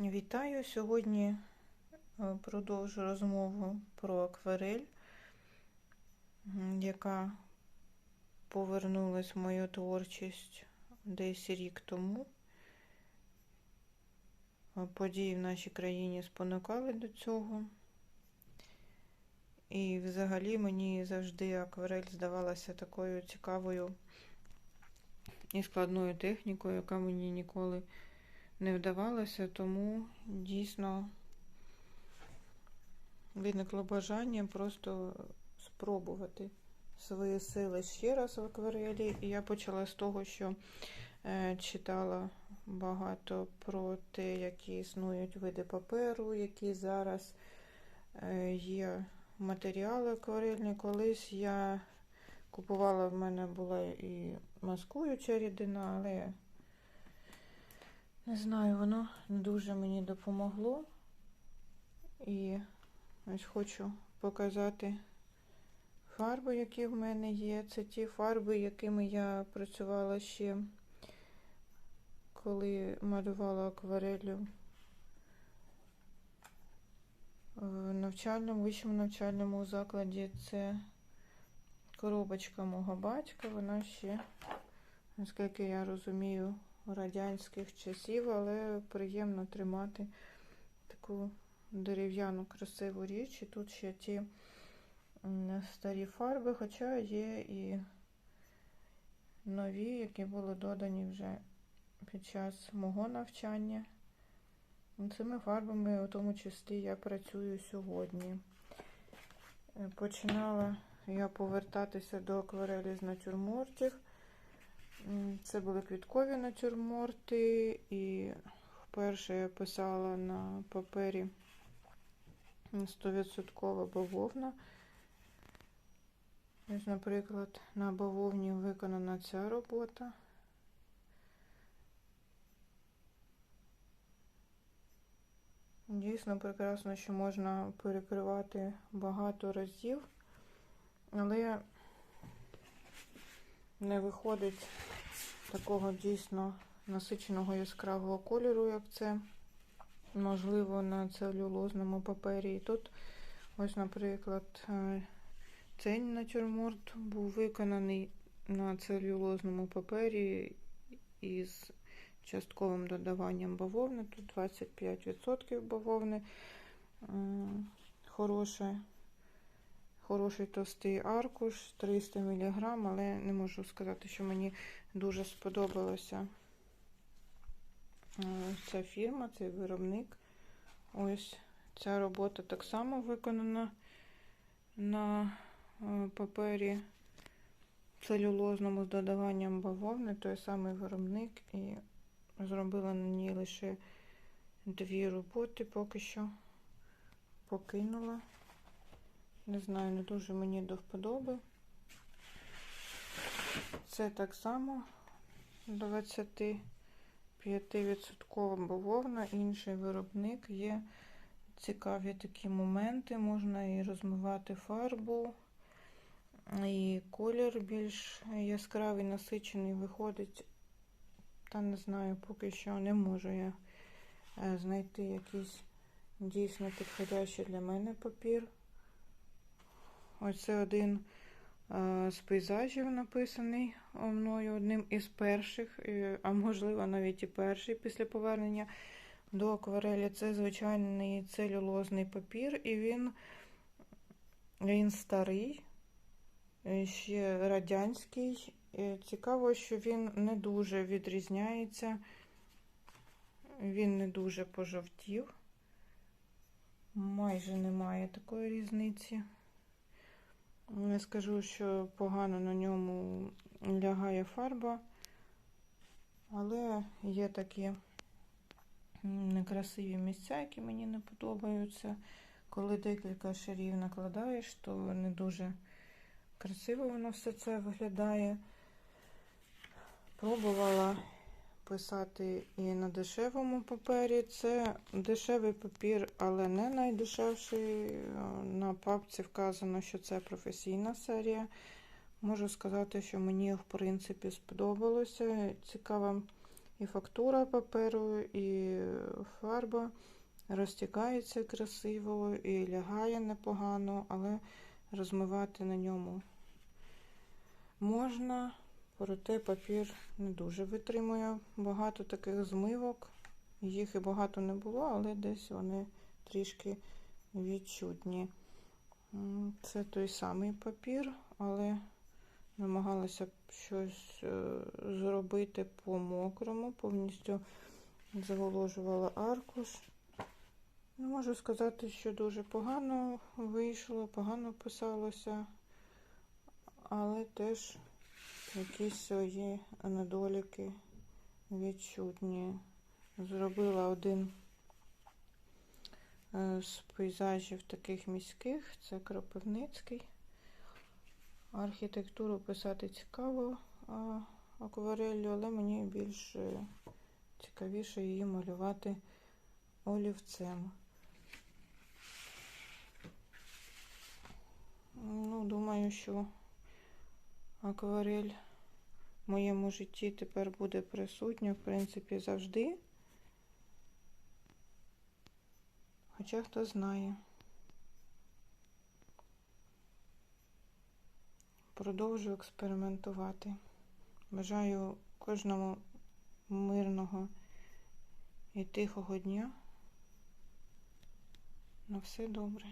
Вітаю! Сьогодні е, продовжу розмову про акварель, яка повернулась в мою творчість десь рік тому. Е, Події в нашій країні спонукали до цього. І взагалі мені завжди акварель здавалася такою цікавою і складною технікою, яка мені ніколи не вдавалося, тому дійсно виникло бажання просто спробувати свої сили ще раз в акварелі. І я почала з того, що е, читала багато про те, які існують види паперу, які зараз е, є матеріали акварельні. Колись я купувала, в мене була і маскуюча рідина, але не знаю, воно дуже мені допомогло. І ось хочу показати фарби, які в мене є. Це ті фарби, якими я працювала ще, коли малювала акварелю в навчальному, вищому навчальному закладі. Це коробочка мого батька. Вона ще, наскільки я розумію, радянських часів, але приємно тримати таку дерев'яну красиву річ. І тут ще ті старі фарби, хоча є і нові, які були додані вже під час мого навчання. Цими фарбами, у тому числі, я працюю сьогодні. Починала я повертатися до акварелі з натюрмортів. Це були квіткові натюрморти, і вперше я писала на папері 100% бавовна. Ось, наприклад, на бавовні виконана ця робота. Дійсно прекрасно, що можна перекривати багато разів, але не виходить такого дійсно насиченого яскравого кольору, як це можливо на целюлозному папері. І тут, ось, наприклад, цей натюрморт був виконаний на целюлозному папері із частковим додаванням бавовни. Тут 25% бавовни. Хороше. Хороший товстий аркуш, 300 мг, але не можу сказати, що мені дуже сподобалася ця фірма, цей виробник. Ось ця робота так само виконана на папері целюлозному з додаванням бавовни, той самий виробник, і зробила на ній лише дві роботи, поки що покинула. Не знаю, не дуже мені до вподоби. Це так само 25% бавовна, інший виробник. Є цікаві такі моменти. Можна і розмивати фарбу, і колір більш яскравий, насичений виходить. Та не знаю, поки що не можу я знайти якийсь дійсно підходящий для мене папір. Оце один з пейзажів написаний мною одним із перших, а можливо, навіть і перший після повернення до акварелі. Це звичайний целюлозний папір, і він, він старий, ще радянський. Цікаво, що він не дуже відрізняється, він не дуже пожовтів, майже немає такої різниці. Не скажу, що погано на ньому лягає фарба, але є такі некрасиві місця, які мені не подобаються. Коли декілька шарів накладаєш, то не дуже красиво воно все це виглядає. Пробувала писати і на дешевому папері. Це дешевий папір, але не найдешевший. На папці вказано, що це професійна серія. Можу сказати, що мені, в принципі, сподобалося. Цікава і фактура паперу, і фарба розтікається красиво, і лягає непогано, але розмивати на ньому можна, проте папір не дуже витримує. Багато таких змивок. Їх і багато не було, але десь вони трішки відчутні. Це той самий папір, але намагалася щось е, зробити по мокрому, повністю заволожувала аркуш. Не можу сказати, що дуже погано вийшло, погано писалося, але теж якісь свої недоліки відчутні. Зробила один е, з пейзажів таких міських, це Кропивницький. Архітектуру писати цікаво а, аквареллю, але мені більш е, цікавіше її малювати олівцем. Ну, думаю, що акварель моєму житті тепер буде присутня, в принципі, завжди. Хоча хто знає. Продовжую експериментувати. Бажаю кожному мирного і тихого дня. На все добре.